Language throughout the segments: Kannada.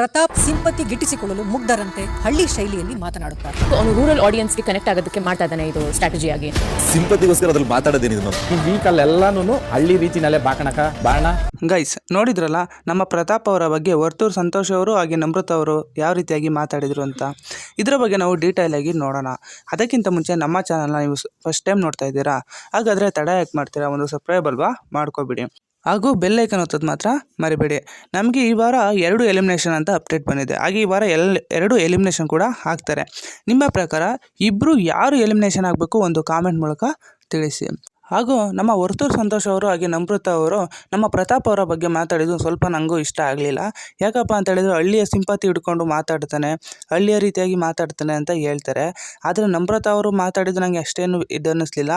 ಪ್ರತಾಪ್ ಸಿಂಪತಿ ಗಿಟ್ಟಿಸಿಕೊಳ್ಳಲು ಮುಗ್ಧರಂತೆ ಹಳ್ಳಿ ಶೈಲಿಯಲ್ಲಿ ಮಾತನಾಡುತ್ತಾರೆ. ಅವನು ರೂರಲ್ ಆಡಿಯನ್ಸ್ಗೆ ಕನೆಕ್ಟ್ ಆಗೋದಕ್ಕೆ ಮಾಡ್ತಾ ಇದ್ದಾನೆ ಇದು ಸ್ಟ್ರಾಟಜಿ ಆಗಿ. ಸಿಂಪತಿಗೋಸ್ಕರ ಅದ್ರಲ್ಲಿ ಮಾತಾಡೋದೇನಿದೆ ಎಲ್ಲಾನು ಈ ಹಳ್ಳಿ ರೀತಿನಲ್ಲೇ ಬಾಕಣಕ ಬಾಣ. ಗೈಸ್ ನೋಡಿದ್ರಲ್ಲ ನಮ್ಮ ಪ್ರತಾಪ್ ಅವರ ಬಗ್ಗೆ ವರ್ತೂರ್ ಸಂತೋಷ್ ಅವರು ಹಾಗೆ ನಮೃತ ಅವರು ಯಾವ ರೀತಿಯಾಗಿ ಮಾತಾಡಿದ್ರು ಅಂತ. ಇದರ ಬಗ್ಗೆ ನಾವು ಡೀಟೇಲ್ ಆಗಿ ನೋಡೋಣ. ಅದಕ್ಕಿಂತ ಮುಂಚೆ ನಮ್ಮ ಚಾನಲ್ನ ನೀವು ಫಸ್ಟ್ ಟೈಮ್ ನೋಡ್ತಾ ಇದ್ದೀರಾ? ಹಾಗಾದರೆ ತಡ ಯಾಕೆ ಮಾಡ್ತೀರಾ? ಒಂದು ಸಬ್ಸ್ಕ್ರೈಬ್ ಅಲ್ವಾ? ಮಾಡ್ಕೊಬಿಡಿ. ಹಾಗೂ ಬೆಲ್ ಐಕನ್ ಒತ್ತೋದು ಮಾತ್ರ ಮರಿಬೇಡಿ. ನಮಗೆ ಈ ವಾರ ಎರಡು ಎಲಿಮಿನೇಷನ್ ಅಂತ ಅಪ್ಡೇಟ್ ಬಂದಿದೆ. ಹಾಗೆ ಈ ವಾರ ಎಲ್, ಎರಡು ಎಲಿಮಿನೇಷನ್ ಕೂಡ ಹಾಕ್ತಾರೆ. ನಿಮ್ಮ ಪ್ರಕಾರ ಇಬ್ಬರು ಯಾರು ಎಲಿಮಿನೇಷನ್ ಆಗಬೇಕು ಒಂದು ಕಾಮೆಂಟ್ ಮೂಲಕ ತಿಳಿಸಿ. ಹಾಗೂ ನಮ್ಮ ವರ್ತೂರು ಸಂತೋಷ್ ಅವರು ಹಾಗೆ ನಮೃತ ಅವರು ನಮ್ಮ ಪ್ರತಾಪ್ ಅವರ ಬಗ್ಗೆ ಮಾತಾಡಿದ್ದು ಸ್ವಲ್ಪ ನನಗೂ ಇಷ್ಟ ಆಗಲಿಲ್ಲ. ಯಾಕಪ್ಪ ಅಂತ ಹೇಳಿದ್ರೆ ಹಳ್ಳಿಯ ಸಿಂಪತಿ ಹಿಡ್ಕೊಂಡು ಮಾತಾಡ್ತಾನೆ, ಹಳ್ಳಿಯ ರೀತಿಯಾಗಿ ಮಾತಾಡ್ತಾನೆ ಅಂತ ಹೇಳ್ತಾರೆ. ಆದರೆ ನಮ್ರತ ಅವರು ಮಾತಾಡಿದ್ದು ನನಗೆ ಅಷ್ಟೇನು ಇದು ಅನ್ನಿಸ್ಲಿಲ್ಲ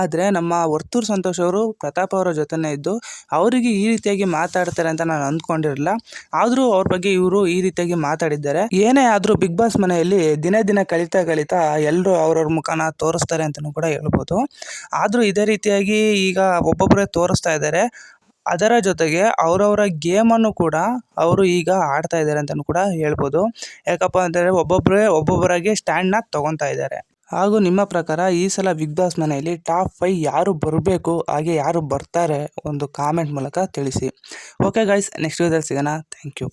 ಆದರೆ ನಮ್ಮ ವರ್ತೂರು ಸಂತೋಷ್ ಅವರು, ಪ್ರತಾಪ್ ಅವರ ಜೊತೆನೇ ಇದ್ದು ಅವರಿಗೆ ಈ ರೀತಿಯಾಗಿ ಮಾತಾಡ್ತಾರೆ ಅಂತ ನಾನು ಅಂದ್ಕೊಂಡಿರಲಿಲ್ಲ. ಆದರೂ ಅವ್ರ ಬಗ್ಗೆ ಇವರು ಈ ರೀತಿಯಾಗಿ ಮಾತಾಡಿದ್ದಾರೆ. ಏನೇ ಆದರೂ ಬಿಗ್ ಬಾಸ್ ಮನೆಯಲ್ಲಿ ದಿನೇ ದಿನ ಕಲಿತಾ ಕಲಿತಾ ಎಲ್ಲರೂ ಅವ್ರವ್ರ ಮುಖನ ತೋರಿಸ್ತಾರೆ ಅಂತಲೂ ಕೂಡ ಹೇಳ್ಬೋದು. ಆದರೂ ಇದೇ ರೀತಿಯಾಗಿ ಈಗ ಒಬ್ಬೊಬ್ಬರೇ ತೋರಿಸ್ತಾ ಇದ್ದಾರೆ ಅದರ ಜೊತೆಗೆ ಅವರವರ ಗೇಮನ್ನು ಕೂಡ ಅವರು ಈಗ ಆಡ್ತಾ ಇದ್ದಾರೆ ಅಂತಲೂ ಕೂಡ ಹೇಳ್ಬೋದು. ಯಾಕಪ್ಪ ಅಂತಂದರೆ ಒಬ್ಬೊಬ್ಬರೇ ಒಬ್ಬೊಬ್ಬರಾಗಿ ಸ್ಟ್ಯಾಂಡ್ನ ತೊಗೊತಾ ಇದ್ದಾರೆ ಹಾಗೂ ನಿಮ್ಮ ಪ್ರಕಾರ ಈ ಸಲ ಬಿಗ್ ಬಾಸ್ ಮನೆಯಲ್ಲಿ ಟಾಪ್ ಫೈ ಯಾರು ಬರಬೇಕು, ಹಾಗೆ ಯಾರು ಬರ್ತಾರೆ ಒಂದು ಕಾಮೆಂಟ್ ಮೂಲಕ ತಿಳಿಸಿ. ಓಕೆ ಗೈಸ್ ನೆಕ್ಸ್ಟ್ ವಿಡಿಯೋದಲ್ಲಿ ಸಿಗೋಣ. Thank you